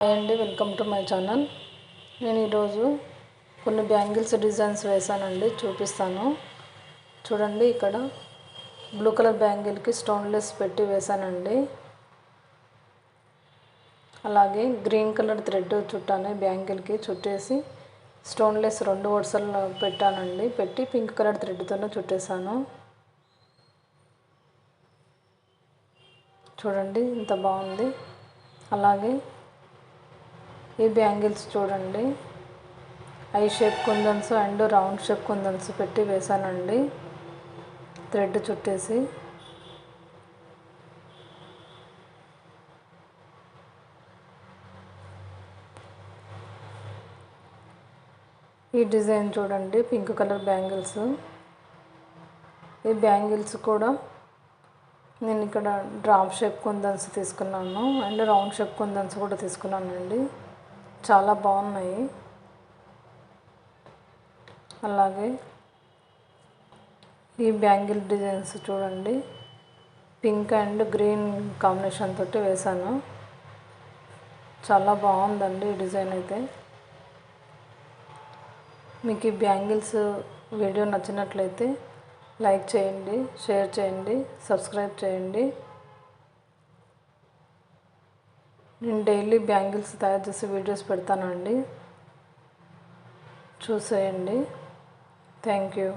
Hi అండి welcome to my channel. నేను ఈరోజు కొన్ని బ్యాంగిల్స్ డిజైన్స్ వేసానండి చూపిస్తాను. చూడండి ఇక్కడ బ్లూ కలర్ బ్యాంగిల్కి స్టోన్లెస్ పెట్టి వేసానండి అలాగే గ్రీన్ కలర్ థ్రెడ్ చుట్టాను బ్యాంగిల్కి చుట్టేసి స్టోన్లెస్ రెండు వరుసలు పెట్టానండి. పెట్టి పింక్ కలర్ థ్రెడ్తోనే చుట్టేసాను చూడండి ఇంత బాగుంది. అలాగే ఈ బ్యాంగిల్స్ చూడండి. Eye shape kundans and round shape kundans పెట్టి వేసానండి థ్రెడ్ చుట్టేసి. ఈ డిజైన్ చూడండి పింక్ కలర్ బ్యాంగిల్స్. ఈ బ్యాంగిల్స్ కూడా నేను ఇక్కడ డ్రాప్ షేప్ కుందన్స్ తీసుకున్నాను అండ్ రౌండ్ షేప్ కుందన్స్ కూడా తీసుకున్నానండి. చాలా బాగున్నాయి. అలాగే ఈ బ్యాంగిల్ డిజైన్స్ చూడండి. పింక్ అండ్ గ్రీన్ కాంబినేషన్ తోటి వేశాను. చాలా బాగుందండి ఈ డిజైన్ అయితే. మీకు ఈ బ్యాంగిల్స్ వీడియో నచ్చినట్లయితే లైక్ చేయండి షేర్ చేయండి సబ్స్క్రైబ్ చేయండి. నేను డైలీ బ్యాంగిల్స్ తయారు చేసి వీడియోస్ పెడతానండి. చూసేయండి. Thank you.